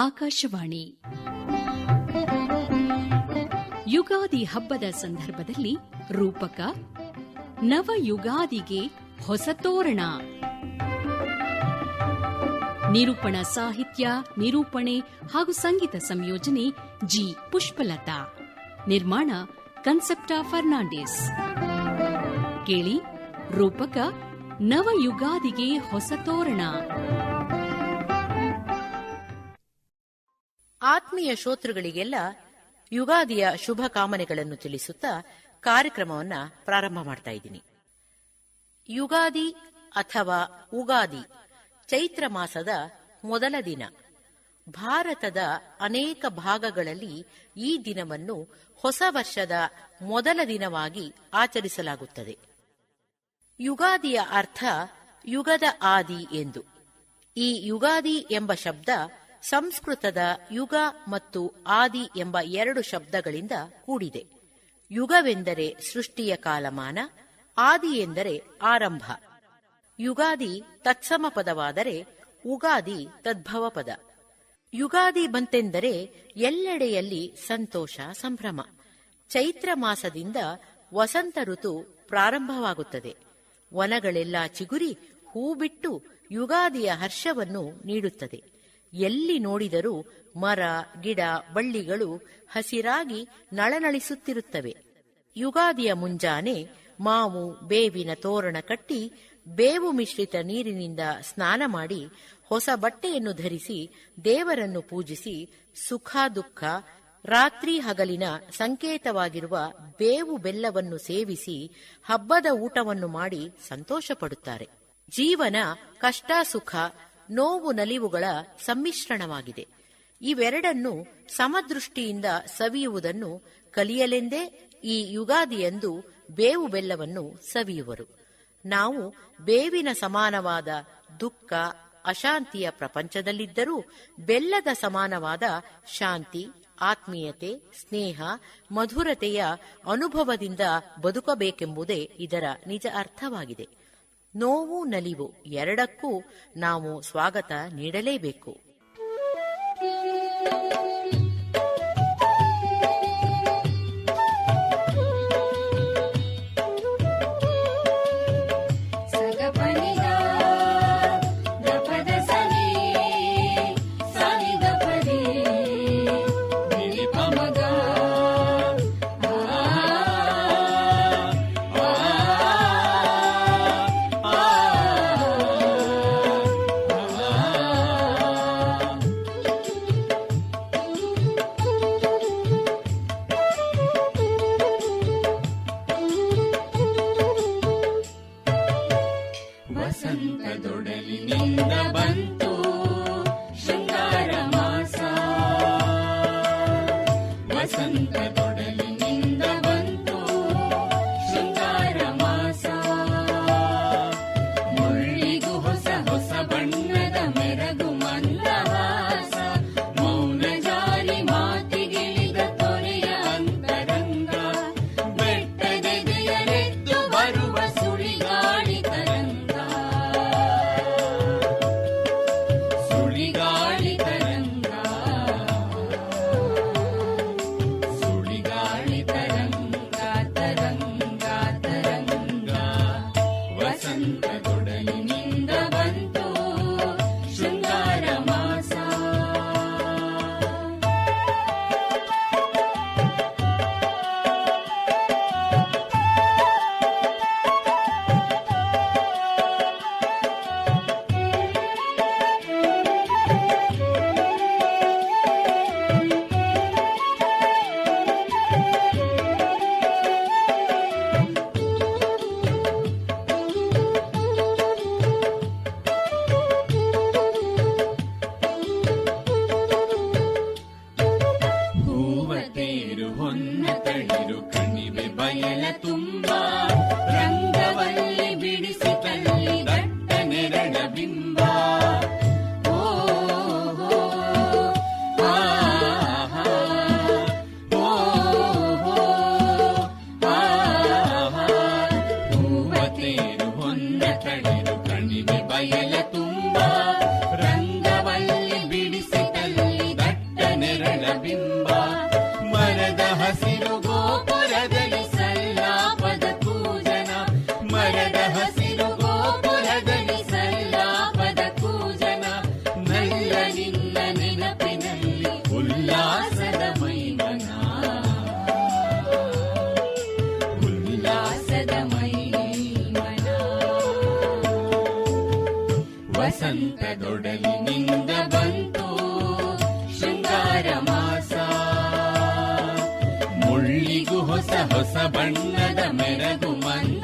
ಆಕಾಶವಾಣಿ. ಯುಗಾದಿ ಹಬ್ಬದ ಸಂದರ್ಭದಲ್ಲಿ ರೂಪಕ ನವ ಯುಗಾದಿಗೆ ಹೊಸ ತೋರಣ. ನಿರೂಪಣಾ ಸಾಹಿತ್ಯ, ನಿರೂಪಣೆ ಹಾಗೂ ಸಂಗೀತ ಸಂಯೋಜನೆ ಜಿ. ಪುಷ್ಪಲತಾ. ನಿರ್ಮಾಣ ಕನ್ಸೆಪ್ಟಾ ಫರ್ನಾಂಡಿಸ್. ಕೇಳಿ, ರೂಪಕ ನವ ಯುಗಾದಿಗೆ ಹೊಸ ತೋರಣ. ಆತ್ಮೀಯ ಶ್ರೋತೃಗಳಿಗೆಲ್ಲ ಯುಗಾದಿಯ ಶುಭ ಕಾಮನೆಗಳನ್ನು ತಿಳಿಸುತ್ತಾ ಕಾರ್ಯಕ್ರಮವನ್ನ ಪ್ರಾರಂಭ ಮಾಡ್ತಾ ಇದ್ದೀನಿ. ಯುಗಾದಿ ಅಥವಾ ಉಗಾದಿ ಚೈತ್ರ ಮಾಸದ ಮೊದಲ ದಿನ. ಭಾರತದ ಅನೇಕ ಭಾಗಗಳಲ್ಲಿ ಈ ದಿನವನ್ನು ಹೊಸ ವರ್ಷದ ಮೊದಲ ದಿನವಾಗಿ ಆಚರಿಸಲಾಗುತ್ತದೆ. ಯುಗಾದಿಯ ಅರ್ಥ ಯುಗದ ಆದಿ ಎಂದು. ಈ ಯುಗಾದಿ ಎಂಬ ಶಬ್ದ ಸಂಸ್ಕೃತದ ಯುಗ ಮತ್ತು ಆದಿ ಎಂಬ ಎರಡು ಶಬ್ದಗಳಿಂದ ಕೂಡಿದೆ. ಯುಗವೆಂದರೆ ಸೃಷ್ಟಿಯ ಕಾಲಮಾನ, ಆದಿ ಎಂದರೆ ಆರಂಭ. ಯುಗಾದಿ ತತ್ಸಮ ಪದವಾದರೆ ಉಗಾದಿ ತದ್ಭವ ಪದ. ಯುಗಾದಿ ಬಂತೆಂದರೆ ಎಲ್ಲೆಡೆಯಲ್ಲಿ ಸಂತೋಷ, ಸಂಭ್ರಮ. ಚೈತ್ರ ಮಾಸದಿಂದ ವಸಂತ ಋತು ಪ್ರಾರಂಭವಾಗುತ್ತದೆ. ವನಗಳೆಲ್ಲ ಚಿಗುರಿ ಹೂ ಬಿಟ್ಟು ಯುಗಾದಿಯ ಹರ್ಷವನ್ನು ನೀಡುತ್ತದೆ. ಎಲ್ಲಿ ನೋಡಿದರೂ ಮರ, ಗಿಡ, ಬಳ್ಳಿಗಳು ಹಸಿರಾಗಿ ನಳನಳಿಸುತ್ತಿರುತ್ತವೆ. ಯುಗಾದಿಯ ಮುಂಜಾನೆ ಮಾವು, ಬೇವಿನ ತೋರಣ ಕಟ್ಟಿ ಬೇವು ಮಿಶ್ರಿತ ನೀರಿನಿಂದ ಸ್ನಾನ ಮಾಡಿ ಹೊಸ ಬಟ್ಟೆಯನ್ನು ಧರಿಸಿ ದೇವರನ್ನು ಪೂಜಿಸಿ ಸುಖ, ದುಃಖ, ರಾತ್ರಿ ಹಗಲಿನ ಸಂಕೇತವಾಗಿರುವ ಬೇವು ಬೆಲ್ಲವನ್ನು ಸೇವಿಸಿ ಹಬ್ಬದ ಊಟವನ್ನು ಮಾಡಿ ಸಂತೋಷಪಡುತ್ತಾರೆ. ಜೀವನ ಕಷ್ಟ, ಸುಖ ನೋವು ನಲಿವುಗಳ ಸಮ್ಮಿಶ್ರಣವಾಗಿದೆ. ಇವೆರಡನ್ನು ಸಮದೃಷ್ಟಿಯಿಂದ ಸವಿಯುವುದನ್ನು ಕಲಿಯಲೆಂದೇ ಈ ಯುಗಾದಿಯಂದು ಬೇವು ಬೆಲ್ಲವನ್ನು ಸವಿಯುವರು. ನಾವು ಬೇವಿನ ಸಮಾನವಾದ ದುಃಖ, ಅಶಾಂತಿಯ ಪ್ರಪಂಚದಲ್ಲಿದ್ದರೂ ಬೆಲ್ಲದ ಸಮಾನವಾದ ಶಾಂತಿ, ಆತ್ಮೀಯತೆ, ಸ್ನೇಹ, ಮಧುರತೆಯ ಅನುಭವದಿಂದ ಬದುಕಬೇಕೆಂಬುದೇ ಇದರ ನಿಜ ಅರ್ಥವಾಗಿದೆ. ನೋವು ನಲಿವು ಎರಡಕ್ಕೂ ನಾವು ಸ್ವಾಗತ ನೀಡಲೇಬೇಕು. ಹೊನ್ನ ತಳಿರು ಕಣಿವೆ ಬಯಲ ತುಂಬಾ ವಸಂತದೊಡಲಿನಿಂದ ಬಂತು ಶೃಂಗಾರ ಮಾಸ. ಮುಳ್ಳಿಗೂ ಹೊಸ ಹೊಸ ಬಣ್ಣದ ಮೆರಗು ಮಂದಹಾಸ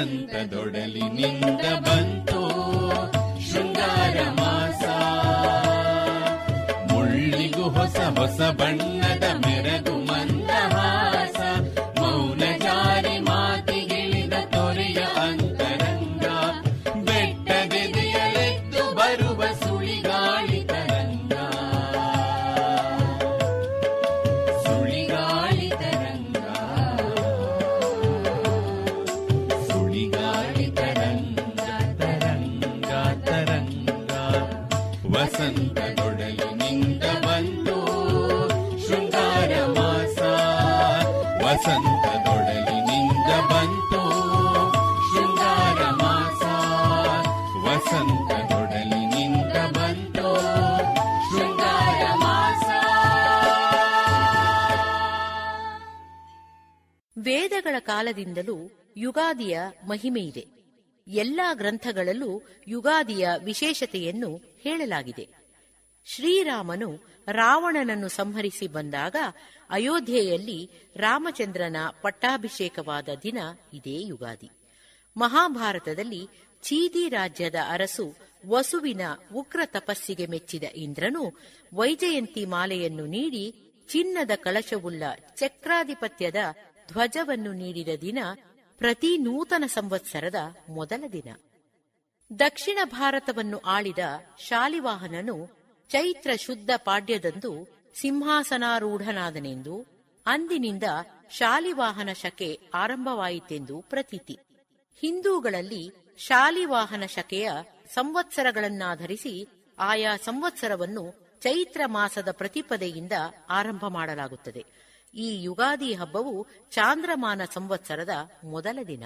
ವಸಂತದೊಡಲಿನಿಂದ ಬಂತು ಶೃಂಗಾರ ಮಾಸ. ಮುಳ್ಳಿಗೂ ಹೊಸ ಹೊಸ ಬಣ್ಣದ ವಸಂತದೊಡಲಿನಿಂದ ಬಂತು. ಶೃಂಗಾರ ಮಾಸ ವಸಂತದೊಡಲಿನಿಂದ ಬಂತು. ಶೃಂಗಾರ ಮಾಸ. ವೇದಗಳ ಕಾಲದಿಂದಲೂ ಯುಗಾದಿಯ ಮಹಿಮೆಯಿದೆ ಎಲ್ಲಾ ಗ್ರಂಥಗಳಲ್ಲೂ ಯುಗಾದಿಯ ವಿಶೇಷತೆಯನ್ನು ಹೇಳಲಾಗಿದೆ. ಶ್ರೀರಾಮನು ರಾವಣನನ್ನು ಸಂಹರಿಸಿ ಬಂದಾಗ ಅಯೋಧ್ಯೆಯಲ್ಲಿ ರಾಮಚಂದ್ರನ ಪಟ್ಟಾಭಿಷೇಕವಾದ ದಿನ ಇದೇ ಯುಗಾದಿ. ಮಹಾಭಾರತದಲ್ಲಿ ಚೀದಿ ರಾಜ್ಯದ ಅರಸು ವಸುವಿನ ಉಗ್ರ ತಪಸ್ಸಿಗೆ ಮೆಚ್ಚಿದ ಇಂದ್ರನು ವೈಜಯಂತಿ ಮಾಲೆಯನ್ನು ನೀಡಿ ಚಿನ್ನದ ಕಳಶವುಳ್ಳ ಚಕ್ರಾಧಿಪತ್ಯದ ಧ್ವಜವನ್ನು ನೀಡಿದ ದಿನ ಪ್ರತಿ ನೂತನ ಸಂವತ್ಸರದ ಮೊದಲ ದಿನ. ದಕ್ಷಿಣ ಭಾರತವನ್ನು ಆಳಿದ ಶಾಲಿವಾಹನನು ಚೈತ್ರ ಶುದ್ಧ ಪಾಡ್ಯದಂದು ಸಿಂಹಾಸನಾರೂಢನಾದನೆಂದು ಅಂದಿನಿಂದ ಶಾಲಿವಾಹನ ಶಕೆ ಆರಂಭವಾಯಿತೆಂದು ಪ್ರತೀತಿ. ಹಿಂದೂಗಳಲ್ಲಿ ಶಾಲಿವಾಹನ ಶಕೆಯ ಸಂವತ್ಸರಗಳನ್ನಾಧರಿಸಿ ಆಯಾ ಸಂವತ್ಸರವನ್ನು ಚೈತ್ರ ಮಾಸದ ಪ್ರತಿಪದೆಯಿಂದ ಆರಂಭ ಮಾಡಲಾಗುತ್ತದೆ. ಈ ಯುಗಾದಿ ಹಬ್ಬವು ಚಾಂದ್ರಮಾನ ಸಂವತ್ಸರದ ಮೊದಲ ದಿನ.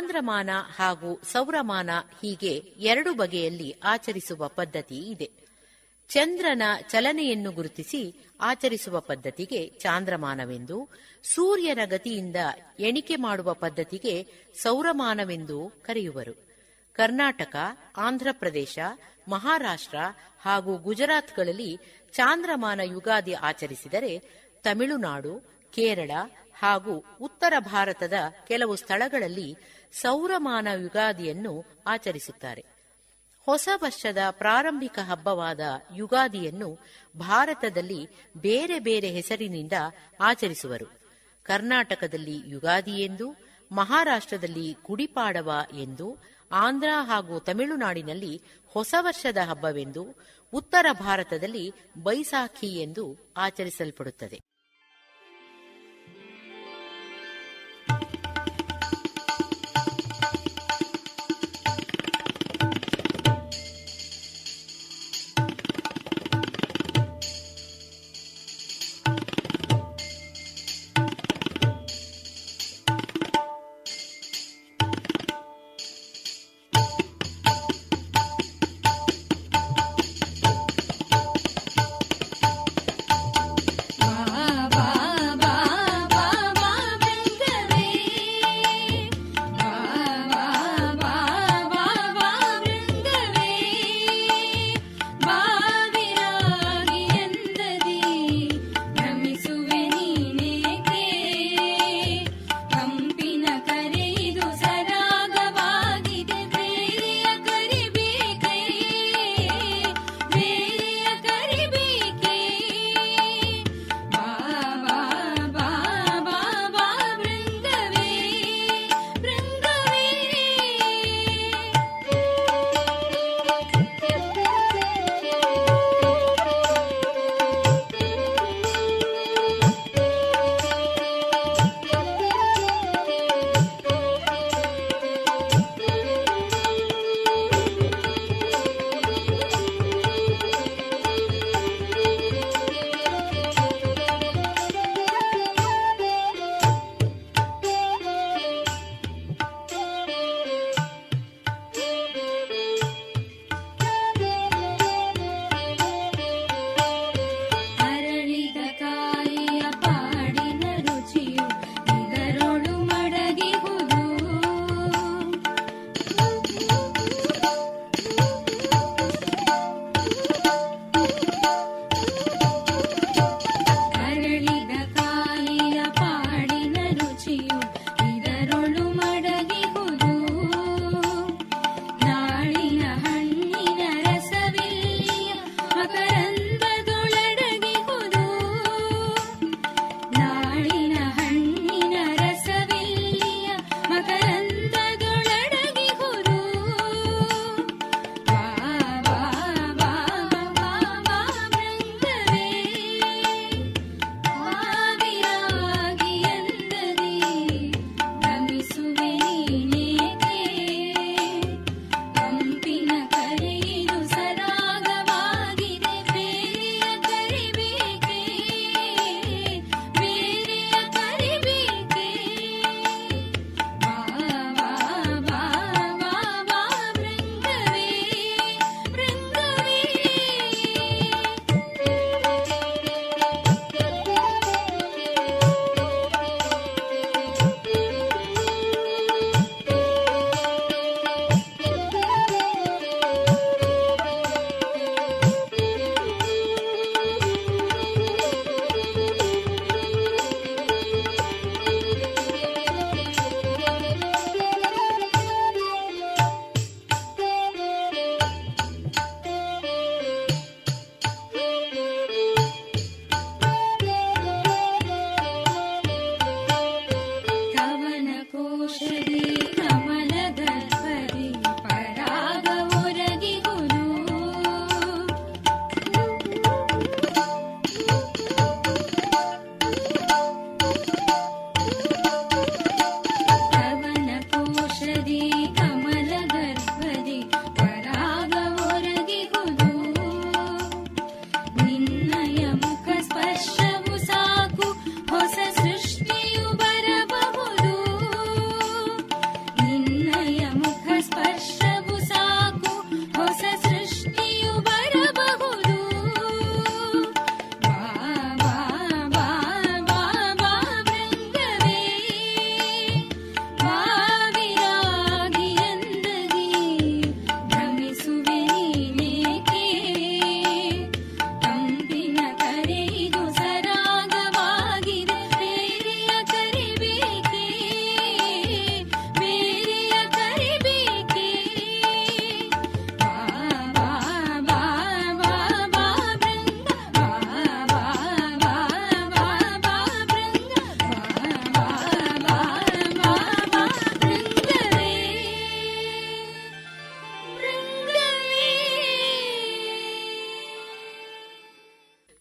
ಚಾಂದ್ರಮಾನ ಹಾಗೂ ಸೌರಮಾನ ಹೀಗೆ ಎರಡು ಬಗೆಯಲ್ಲಿ ಆಚರಿಸುವ ಪದ್ಧತಿ ಇದೆ. ಚಂದ್ರನ ಚಲನೆಯನ್ನು ಗುರುತಿಸಿ ಆಚರಿಸುವ ಪದ್ಧತಿಗೆ ಚಾಂದ್ರಮಾನವೆಂದು, ಸೂರ್ಯನ ಗತಿಯಿಂದ ಎಣಿಕೆ ಮಾಡುವ ಪದ್ಧತಿಗೆ ಸೌರಮಾನವೆಂದು ಕರೆಯುವರು. ಕರ್ನಾಟಕ, ಆಂಧ್ರಪ್ರದೇಶ, ಮಹಾರಾಷ್ಟ್ರ ಹಾಗೂ ಗುಜರಾತ್ಗಳಲ್ಲಿ ಚಾಂದ್ರಮಾನ ಯುಗಾದಿ ಆಚರಿಸಿದರೆ ತಮಿಳುನಾಡು, ಕೇರಳ ಹಾಗೂ ಉತ್ತರ ಭಾರತದ ಕೆಲವು ಸ್ಥಳಗಳಲ್ಲಿ ಸೌರಮಾನ ಯುಗಾದಿಯನ್ನು ಆಚರಿಸುತ್ತಾರೆ. ಹೊಸ ವರ್ಷದ ಪ್ರಾರಂಭಿಕ ಹಬ್ಬವಾದ ಯುಗಾದಿಯನ್ನು ಭಾರತದಲ್ಲಿ ಬೇರೆ ಬೇರೆ ಹೆಸರಿನಿಂದ ಆಚರಿಸುವರು. ಕರ್ನಾಟಕದಲ್ಲಿ ಯುಗಾದಿ ಎಂದು, ಮಹಾರಾಷ್ಟ್ರದಲ್ಲಿ ಗುಡಿಪಾಡವ ಎಂದು, ಆಂಧ್ರ ಹಾಗೂ ತಮಿಳುನಾಡಿನಲ್ಲಿ ಹೊಸ ವರ್ಷದ ಹಬ್ಬವೆಂದು, ಉತ್ತರ ಭಾರತದಲ್ಲಿ ಬೈಸಾಖಿ ಎಂದು ಆಚರಿಸಲ್ಪಡುತ್ತದೆ.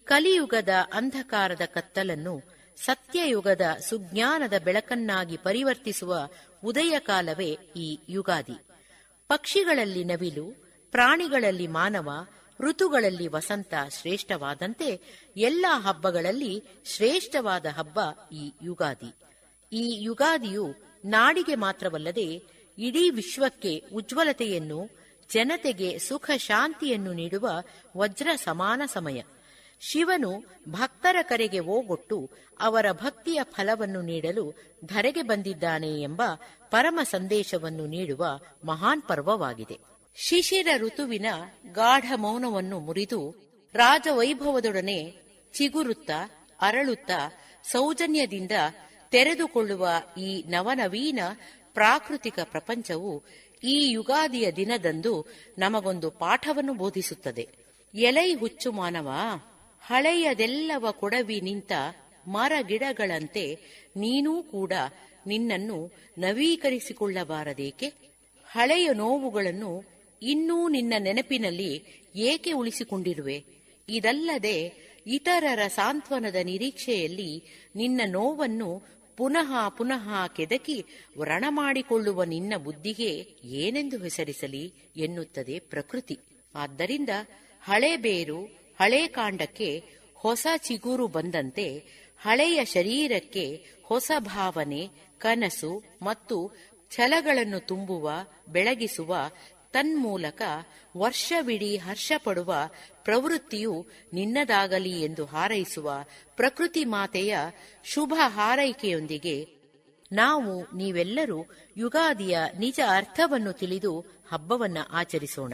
ಕಲಿಯುಗದ ಅಂಧಕಾರದ ಕತ್ತಲನ್ನು ಸತ್ಯಯುಗದ ಸುಜ್ಞಾನದ ಬೆಳಕನ್ನಾಗಿ ಪರಿವರ್ತಿಸುವ ಉದಯ ಕಾಲವೇ ಈ ಯುಗಾದಿ. ಪಕ್ಷಿಗಳಲ್ಲಿ ನವಿಲು, ಪ್ರಾಣಿಗಳಲ್ಲಿ ಮಾನವ, ಋತುಗಳಲ್ಲಿ ವಸಂತ ಶ್ರೇಷ್ಠವಾದಂತೆ ಎಲ್ಲ ಹಬ್ಬಗಳಲ್ಲಿ ಶ್ರೇಷ್ಠವಾದ ಹಬ್ಬ ಈ ಯುಗಾದಿ. ಈ ಯುಗಾದಿಯು ನಾಡಿಗೆ ಮಾತ್ರವಲ್ಲದೆ ಇಡೀ ವಿಶ್ವಕ್ಕೆ ಉಜ್ವಲತೆಯನ್ನು, ಜನತೆಗೆ ಸುಖ ಶಾಂತಿಯನ್ನು ನೀಡುವ ವಜ್ರ ಸಮಾನ ಸಮಯ. ಶಿವನು ಭಕ್ತರ ಕರೆಗೆ ಓಗೊಟ್ಟು ಅವರ ಭಕ್ತಿಯ ಫಲವನ್ನು ನೀಡಲು ಧರೆಗೆ ಬಂದಿದ್ದಾನೆ ಎಂಬ ಪರಮ ಸಂದೇಶವನ್ನು ನೀಡುವ ಮಹಾನ್ ಪರ್ವವಾಗಿದೆ. ಶಿಶಿರ ಋತುವಿನ ಗಾಢ ಮೌನವನ್ನು ಮುರಿದು ರಾಜವೈಭವದೊಡನೆ ಚಿಗುರುತ್ತ, ಅರಳುತ್ತಾ, ಸೌಜನ್ಯದಿಂದ ತೆರೆದುಕೊಳ್ಳುವ ಈ ನವನವೀನ ಪ್ರಾಕೃತಿಕ ಪ್ರಪಂಚವು ಈ ಯುಗಾದಿಯ ದಿನದಂದು ನಮಗೊಂದು ಪಾಠವನ್ನು ಬೋಧಿಸುತ್ತದೆ. ಎಲೈ ಹುಚ್ಚು ಮಾನವ ಹಳೆಯದೆಲ್ಲವ ಕೊಡವಿ ನಿಂತ ಮರಗಿಡಗಳಂತೆ ನೀನೂ ಕೂಡ ನಿನ್ನನ್ನು ನವೀಕರಿಸಿಕೊಳ್ಳಬಾರದೇಕೆ? ಹಳೆಯ ನೋವುಗಳನ್ನು ಇನ್ನೂ ನಿನ್ನ ನೆನಪಿನಲ್ಲಿ ಏಕೆ ಉಳಿಸಿಕೊಂಡಿರುವೆ? ಇದಲ್ಲದೆ ಇತರರ ಸಾಂತ್ವನದ ನಿರೀಕ್ಷೆಯಲ್ಲಿ ನಿನ್ನ ನೋವನ್ನು ಪುನಃ ಪುನಃ ಕೆದಕಿ ವ್ರಣ ಮಾಡಿಕೊಳ್ಳುವ ನಿನ್ನ ಬುದ್ಧಿಗೆ ಏನೆಂದು ಹೆಸರಿಸಲಿ ಎನ್ನುತ್ತದೆ ಪ್ರಕೃತಿ. ಆದ್ದರಿಂದ ಹಳೆ ಬೇರು ಹಳೆ ಕಾಂಡಕ್ಕೆ ಹೊಸ ಚಿಗುರು ಬಂದಂತೆ ಹಳೆಯ ಶರೀರಕ್ಕೆ ಹೊಸ ಭಾವನೆ, ಕನಸು ಮತ್ತು ಛಲಗಳನ್ನು ತುಂಬುವ, ಬೆಳಗಿಸುವ, ತನ್ಮೂಲಕ ವರ್ಷವಿಡೀ ಹರ್ಷಪಡುವ ಪ್ರವೃತ್ತಿಯು ನಿನ್ನದಾಗಲಿ ಎಂದು ಹಾರೈಸುವ ಪ್ರಕೃತಿ ಮಾತೆಯ ಶುಭ ಹಾರೈಕೆಯೊಂದಿಗೆ ನಾವು ನೀವೆಲ್ಲರೂ ಯುಗಾದಿಯ ನಿಜ ಅರ್ಥವನ್ನು ತಿಳಿದು ಹಬ್ಬವನ್ನು ಆಚರಿಸೋಣ.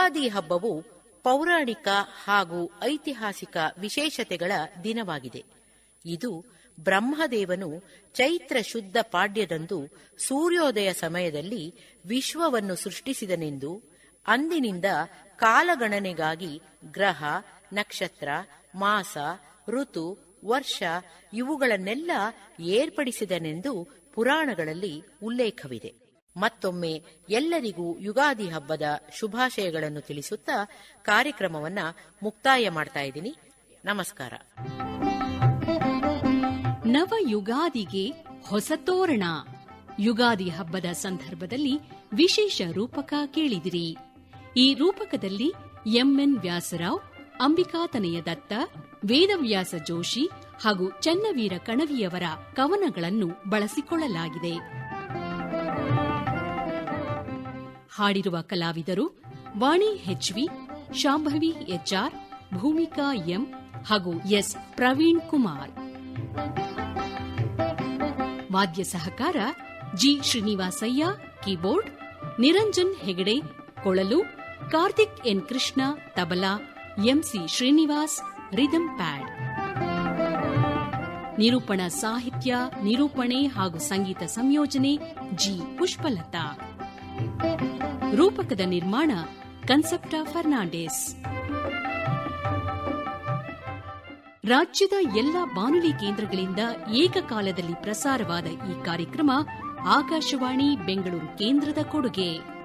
ಯುಗಾದಿ ಹಬ್ಬವು ಪೌರಾಣಿಕ ಹಾಗೂ ಐತಿಹಾಸಿಕ ವಿಶೇಷತೆಗಳ ದಿನವಾಗಿದೆ. ಇದು ಬ್ರಹ್ಮದೇವನು ಚೈತ್ರ ಶುದ್ಧ ಪಾಡ್ಯದಂದು ಸೂರ್ಯೋದಯ ಸಮಯದಲ್ಲಿ ವಿಶ್ವವನ್ನು ಸೃಷ್ಟಿಸಿದನೆಂದು ಅಂದಿನಿಂದ ಕಾಲಗಣನೆಗಾಗಿ ಗ್ರಹ, ನಕ್ಷತ್ರ, ಮಾಸ, ಋತು, ವರ್ಷ ಇವುಗಳನ್ನೆಲ್ಲ ಏರ್ಪಡಿಸಿದನೆಂದು ಪುರಾಣಗಳಲ್ಲಿ ಉಲ್ಲೇಖವಿದೆ. ಮತ್ತೊಮ್ಮೆ ಎಲ್ಲರಿಗೂ ಯುಗಾದಿ ಹಬ್ಬದ ಶುಭಾಶಯಗಳನ್ನು ತಿಳಿಸುತ್ತಾ ಕಾರ್ಯಕ್ರಮವನ್ನ ಮುಕ್ತಾಯ ಮಾಡ್ತಾ ಇದ್ದೀನಿ. ನಮಸ್ಕಾರ. ನವ ಯುಗಾದಿಗೆ ಹೊಸ ತೋರಣ. ಯುಗಾದಿ ಹಬ್ಬದ ಸಂದರ್ಭದಲ್ಲಿ ವಿಶೇಷ ರೂಪಕ ಕೇಳಿದಿರಿ. ಈ ರೂಪಕದಲ್ಲಿ ಎಂಎನ್ ವ್ಯಾಸರಾವ್ ಅಂಬಿಕಾತನಯ ದತ್ತ, ವೇದವ್ಯಾಸ ಜೋಶಿ ಹಾಗೂ ಚನ್ನವೀರ ಕಣವಿಯವರ ಕವನಗಳನ್ನು ಬಳಸಿಕೊಳ್ಳಲಾಗಿದೆ. ಹಾಡಿರುವ ಕಲಾವಿದರು Vani H V, Shambhavi H R, Bhoomika M ಹಾಗೂ ಎಸ್ ಪ್ರವೀಣ್ ಕುಮಾರ್. ವಾದ್ಯ ಸಹಕಾರ ಜಿ ಶ್ರೀನಿವಾಸಯ್ಯ, ಕೀಬೋರ್ಡ್ ನಿರಂಜನ್ ಹೆಗಡೆ, ಕೊಳಲು, Karthik N Krishna, tabla M C Srinivas, rhythm pad. ನಿರೂಪಣಾ ಸಾಹಿತ್ಯ, ನಿರೂಪಣೆ ಹಾಗೂ ಸಂಗೀತ ಸಂಯೋಜನೆ ಜಿ ಪುಷ್ಪಲತಾ. ರೂಪಕದ ನಿರ್ಮಾಣ ಕನ್ಸೆಪ್ಟ ಫರ್ನಾಂಡಿಸ್. ರಾಜ್ಯದ ಎಲ್ಲ ಬಾನುಲಿ ಕೇಂದ್ರಗಳಿಂದ ಏಕಕಾಲದಲ್ಲಿ ಪ್ರಸಾರವಾದ ಈ ಕಾರ್ಯಕ್ರಮ ಆಕಾಶವಾಣಿ ಬೆಂಗಳೂರು ಕೇಂದ್ರದ ಕೊಡುಗೆ.